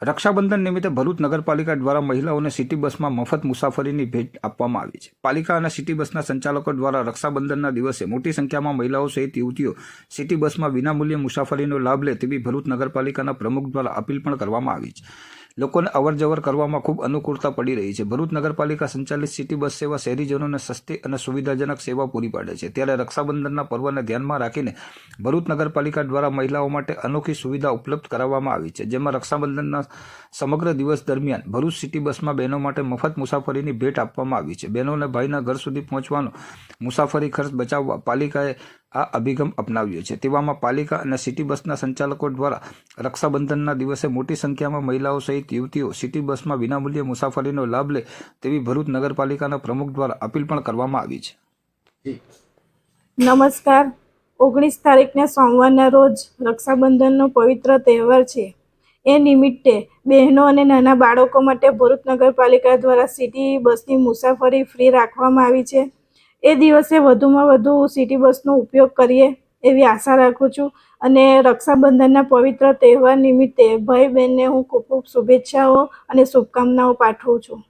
રક્ષાબંધન નિમિત્તે ભરૂચ નગરપાલિકા દ્વારા મહિલાઓને સિટી બસમાં મફત મુસાફરીની ભેટ આપવામાં આવી છે. પાલિકા અને સિટી બસના સંચાલકો દ્વારા રક્ષાબંધનના દિવસે મોટી સંખ્યામાં મહિલાઓ સહિત યુવતીઓ સિટી બસમાં વિનામૂલ્યે મુસાફરીનો લાભ લે તેવી ભરૂચ નગરપાલિકાના પ્રમુખ દ્વારા અપીલ પણ કરવામાં આવી છે. લોકોને અવરજવર કરવામાં ખૂબ અનુકૂળતા પડી રહી છે. ભરૂચ નગરપાલિકા સંચાલિત સિટી બસ સેવા શહેરીજનોને સસ્તી અને સુવિધાજનક સેવા પૂરી પાડે છે. ત્યારે રક્ષાબંધનના પર્વને ધ્યાનમાં રાખીને ભરૂચ નગરપાલિકા દ્વારા મહિલાઓ માટે અનોખી સુવિધા ઉપલબ્ધ કરાવવામાં આવી છે. જેમાં રક્ષાબંધનના સમગ્ર દિવસ દરમિયાન ભરૂચ સિટી બસમાં બહેનો માટે મફત મુસાફરીની ભેટ આપવામાં આવી છે. બહેનોને ભાઈના ઘર સુધી પહોંચવાનો મુસાફરી ખર્ચ બચાવવા પાલિકાએ આ અભિગમ અપનાવ્યો છે. તેવામાં પાલિકા અને સિટી બસના સંચાલકો દ્વારા રક્ષાબંધનના દિવસે મોટી સંખ્યામાં મહિલાઓ સહિત યુવતીઓ સિટી બસમાં વિનામૂલ્યે મુસાફરીનો લાભ લે તેવી ભરૂચ નગરપાલિકાના પ્રમુખ દ્વારા અપીલ પણ કરવામાં આવી છે. નમસ્કાર. ઓગણીસ તારીખને સોમવારના રોજ રક્ષાબંધનનો પવિત્ર તહેવાર છે. એ નિમિત્તે બહેનો અને નાના બાળકો માટે ભરૂચ નગરપાલિકા દ્વારા સિટી બસની મુસાફરી ફ્રી રાખવામાં આવી છે. એ દિવસે વધુમાં વધુ સિટી બસનો ઉપયોગ કરીએ એવી આશા રાખું છું. અને રક્ષાબંધનના પવિત્ર તહેવાર નિમિત્તે ભાઈ બહેનને હું ખૂબ ખૂબ શુભેચ્છાઓ અને શુભકામનાઓ પાઠવું છું.